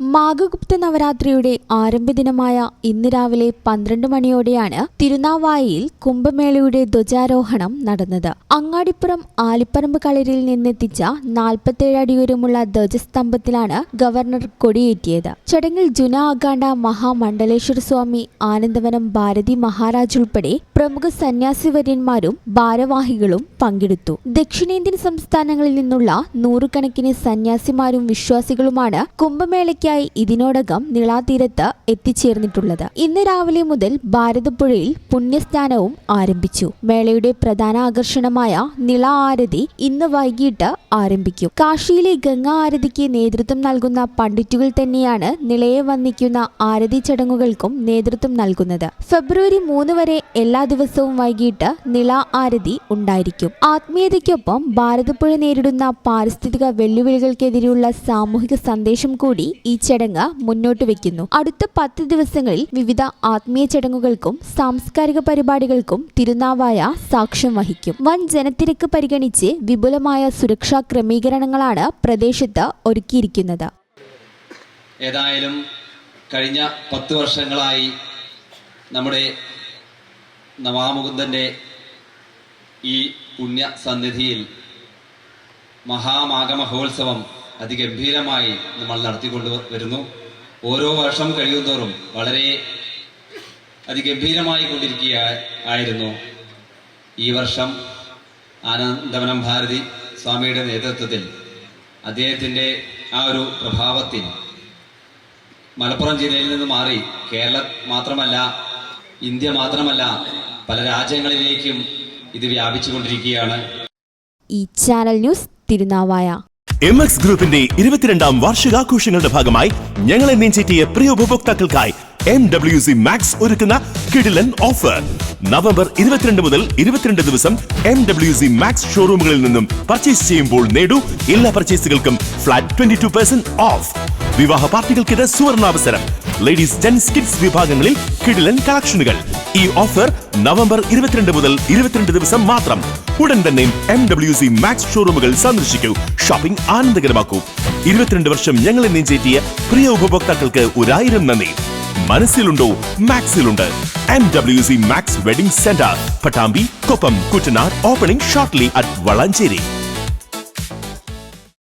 മാഘഗുപ്ത നവരാത്രിയുടെ ആരംഭ ദിനമായ ഇന്ന് രാവിലെ പന്ത്രണ്ട് മണിയോടെയാണ് തിരുനാവായിയിൽ കുംഭമേളയുടെ ധ്വജാരോഹണം നടന്നത്. അങ്ങാടിപ്പുറം ആലിപ്പറമ്പ് കളരിൽ നിന്നെത്തിച്ച നാൽപ്പത്തേഴ് അടി ഉയരമുള്ള ധ്വജസ്തംഭത്തിലാണ് ഗവർണർ കൊടിയേറ്റിയത്. ചടങ്ങിൽ ജുന അഖാണ്ട മഹാമണ്ഡലേശ്വര സ്വാമി ആനന്ദവനം ഭാരതി മഹാരാജ് ഉൾപ്പെടെ പ്രമുഖ സന്യാസിവര്യന്മാരും ഭാരവാഹികളും പങ്കെടുത്തു. ദക്ഷിണേന്ത്യൻ സംസ്ഥാനങ്ങളിൽ നിന്നുള്ള നൂറുകണക്കിന് സന്യാസിമാരും വിശ്വാസികളുമാണ് കുംഭമേളയ്ക്കായി ഇതിനോടകം നിളാതീരത്ത് എത്തിച്ചേർന്നിട്ടുള്ളത്. ഇന്ന് രാവിലെ മുതൽ ഭാരതപ്പുഴയിൽ പുണ്യസ്നാനവും ആരംഭിച്ചു. മേളയുടെ പ്രധാന ആകർഷണമായ നിള ആരതി ഇന്ന് വൈകിട്ട് ആരംഭിക്കും. കാശിയിലെ ഗംഗാ ആരതിക്ക് നേതൃത്വം നൽകുന്ന പണ്ഡിറ്റുകൾ തന്നെയാണ് നിളയെ വന്നിക്കുന്ന ആരതി ചടങ്ങുകൾക്കും നേതൃത്വം നൽകുന്നത്. ഫെബ്രുവരി മൂന്ന് വരെ എല്ലാ ദിവസവും വൈകിട്ട് നിള ആരതി ഉണ്ടായിരിക്കും. ആത്മീയതയ്ക്കൊപ്പം ഭാരതപ്പുഴ നേരിടുന്ന പാരിസ്ഥിതിക വെല്ലുവിളികൾക്കെതിരെയുള്ള സാമൂഹിക സന്ദേശം കൂടി ഈ ചടങ്ങ് മുന്നോട്ട് വെക്കുന്നു അടുത്ത പത്ത് ദിവസങ്ങളിൽ വിവിധ ആത്മീയ ചടങ്ങുകൾക്കും സാംസ്കാരിക പരിപാടികൾക്കും തിരുനാവായ സാക്ഷ്യം വഹിക്കും. വൻ ജനത്തിരക്ക് പരിഗണിച്ച് വിപുലമായ സുരക്ഷാ ക്രമീകരണങ്ങളാണ് പ്രദേശത്ത് ഒരുക്കിയിരിക്കുന്നത്. ഏതായാലും കഴിഞ്ഞ പത്ത് വർഷങ്ങളായി നമ്മുടെ നവാമുകുന്ദന്റെ ഈ പുണ്യ സന്നിധിയിൽ മഹാമാഘ മഹോത്സവം അതിഗംഭീരമായി നമ്മൾ നടത്തിക്കൊണ്ടു വരുന്നു. ഓരോ വർഷം കഴിയുന്തോറും വളരെ അതിഗംഭീരമായി കൊണ്ടിരിക്കുക ആയിരുന്നു ഈ വർഷം ആനന്ദവനം ഭാരതി സ്വാമിയുടെ നേതൃത്വത്തിൽ. അദ്ദേഹത്തിന്റെ ആ ഒരു പ്രഭാവത്തിൽ മലപ്പുറം ജില്ലയിൽ നിന്ന് മാറി കേരളം മാത്രമല്ല ഇന്ത്യ മാത്രമല്ല പല രാജ്യങ്ങളിലേക്കും ഇത് വ്യാപിച്ചുകൊണ്ടിരിക്കുകയാണ്. ഈ channel news Tirunavaya. M X ഗ്രൂപ്പിന്റെ ഇരുപത്തിരണ്ടാം വാർഷികാഘോഷങ്ങളുടെ ഭാഗമായി ഞങ്ങളെ നെഞ്ചേറ്റിയ പ്രിയ ഉപഭോക്താക്കൾക്കായി എം ഡബ്ല്യു സി മാക്സ് ഒരുക്കുന്ന കിടിലൻ ഓഫർ നവംബർ ഇരുപത്തിരണ്ട് മുതൽ ഇരുപത്തിരണ്ട് ദിവസം എം ഡബ്ല്യു സി മാക്സ് ഷോറൂമുകളിൽ നിന്നും പർച്ചേസ് ചെയ്യുമ്പോൾ നേടൂ എല്ലാ പർച്ചേസുകൾക്കും flat twenty two percent off വിവാഹ പാർട്ടികൾക്കിത് സുവർണാവസരം. ലേഡീസ് ജെന്റ്സ് കിഡ്സ് വിഭാഗങ്ങളിൽ കിടിലൻ കളക്ഷനുകൾ ഈ ഓഫർ നവംബർ ഇരുപത്തിരണ്ട് മുതൽ ഇരുപത്തിരണ്ട് ദിവസം മാത്രം. ഉടൻ തന്നെ എം ഡബ്ല്യു സി മാക്സ് ഷോറൂമുകൾ സന്ദർശിക്കൂ. ഷോപ്പിംഗ് ആനന്ദകരമാക്കൂ. ഇരുപത്തിരണ്ട് വർഷം ഞങ്ങളെ നെഞ്ചേറ്റിയ പ്രിയ ഉപഭോക്താക്കൾക്ക് ഒരായിരം നന്ദി. മനസ്സിലുണ്ടോ? മാക്സിലുണ്ട് M W C max wedding centre Pattambi Koppam Kuttanad opening shortly at Valanchery.